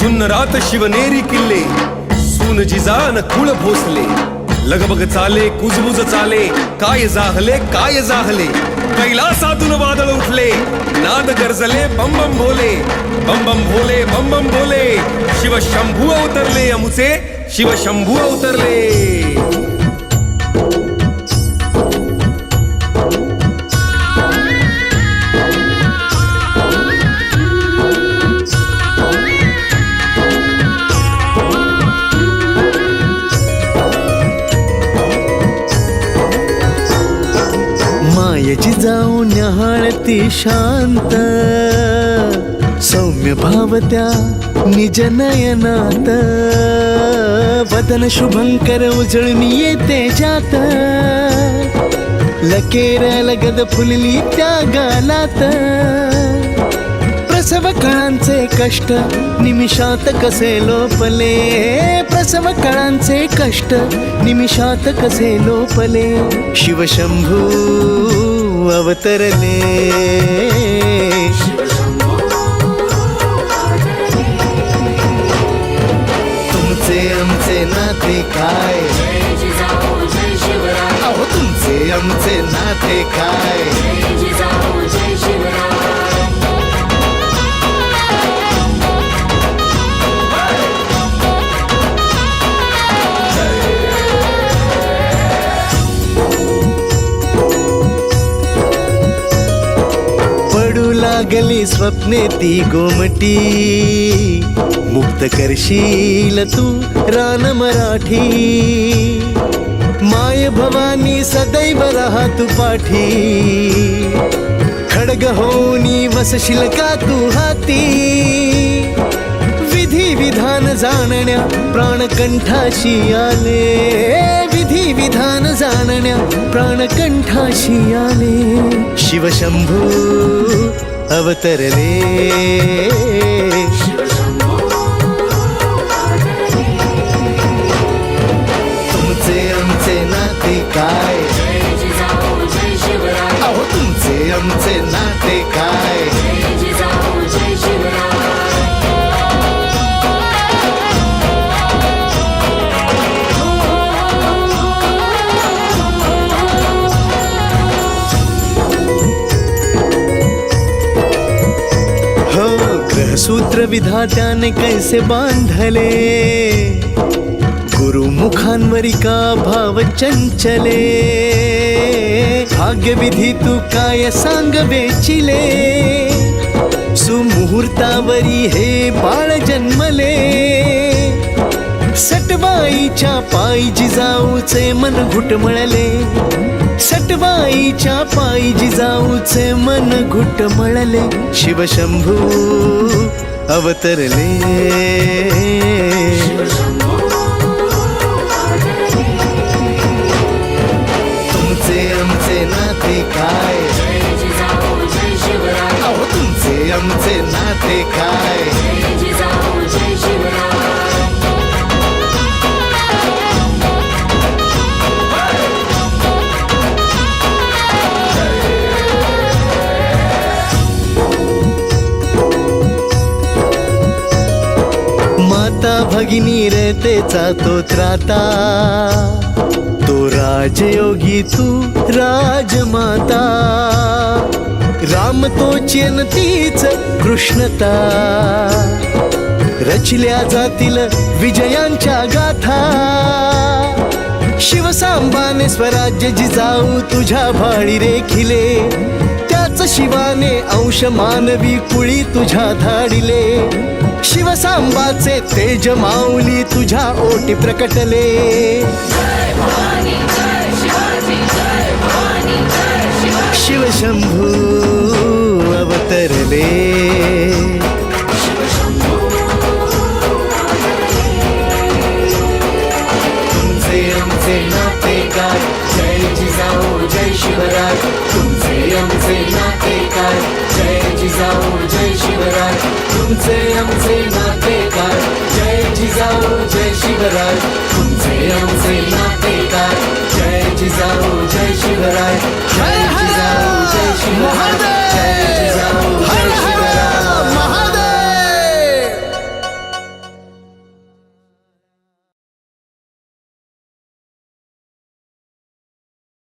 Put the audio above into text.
सुन्नरात शिवनेरी किल्ले सून जिजान कुळ भोसले. लगबग चाले कुजबुज चाले काय जाहले काय जाहले. कैलासातून वादळ उठले नाद गरजले बम बम भोले. बम बम भोले बम बम भोले. शिव शंभू अवतरले अमुचे शिव शंभू अवतरले. मायची जाऊन न्याहाळती शांत. सौम्य भावत्या निज नयनात. बदन शुभंकर उजळून येते जात लकेर लगद फुलली त्या गालात. प्रसव काळांचे कष्ट निमिषात कसे लोपले? प्रसव काळांचे कष्ट निमिषात कसे लोपले? शिवशंभू अवतरले. तुमचे आमचे नाते काय? अहो तुमचे आमचे नाते काय? पडू लागली स्वप्ने ती गोमटी. मुक्त करशील तू रान मराठी. माय भवानी सदैव राहा तू पाठी. खडग होनी वसशील का तू हाती? विधान जाणण्या प्राणकंठाशी आले. विधी विधान जाणण्या प्राणकंठाशी आले. शिवशंभू अवतरले. तुमचे आमचे नाते काय? अहो तुमचे आमचे नाते काय? सूत्र विधात्याने कैसे बांधले? गुरुमुखांवरी का भाव चंचले। भाग्यविधी तू काय सांग बेचिले सुमुहूर्तावरी हे बाळ जन्मले। सटवाईच्या पायी जिजाऊचे मन घुटमळले। सटवाईच्या पायी जिजाऊचे मन घुटमळले शिवशंभू अवतरले. माता रे रतेचा तो त्राता. तो राजयोगी तू राजमाता. राम तो तीच कृष्णता. रचल्या जातील विजयांच्या गाथा. शिवसांबाने स्वराज्य जिजाऊ तुझ्या भाळी रेखिले. त्याच शिवाने अंश मानवी कुळी तुझ्या धाडिले. शिवसांबाचे तेज माऊली तुझ्या ओटी प्रकटले. शिवशंभू अवतरले. तुमचे आमचे नाते काय? जय जिजाऊ जय शिवराय. तुमचे आमचे नाते काय? जय जिजाऊ जय तुमचे आमचे नाते काय? जय जिजाऊ जय शिवराय.